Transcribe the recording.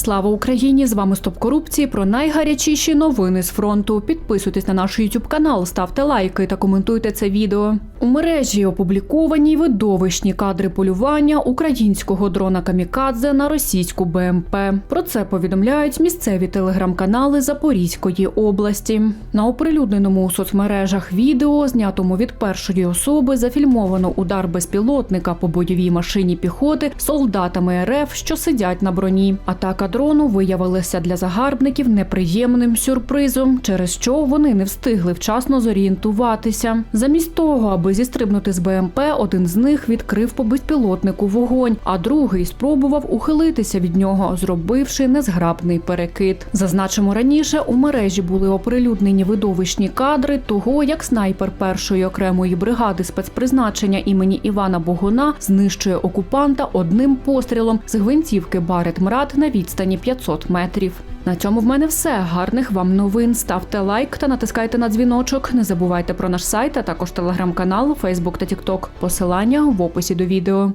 Слава Україні! З вами Стоп корупції про найгарячіші новини з фронту. Підписуйтесь на наш YouTube канал, ставте лайки та коментуйте це відео. У мережі опубліковані видовищні кадри полювання українського дрона Камікадзе на російську БМП. Про це повідомляють місцеві телеграм-канали Запорізької області. На оприлюдненому у соцмережах відео, знятому від першої особи, зафільмовано удар безпілотника по бойовій машині піхоти солдатами РФ, що сидять на броні. Атака дрону виявилася для загарбників неприємним сюрпризом, через що вони не встигли вчасно зорієнтуватися. Замість того, аби зістрибнути з БМП, один з них відкрив по безпілотнику вогонь, а другий спробував ухилитися від нього, зробивши незграбний перекид. Зазначимо раніше, у мережі були оприлюднені видовищні кадри того, як снайпер першої окремої бригади спецпризначення імені Івана Богуна знищує окупанта одним пострілом з гвинтівки Барет Мрат на відстані 500 метрів. На цьому в мене все. Гарних вам новин. Ставте лайк та натискайте на дзвіночок. Не забувайте про наш сайт, а також телеграм-канал, Фейсбук та Тікток. Посилання в описі до відео.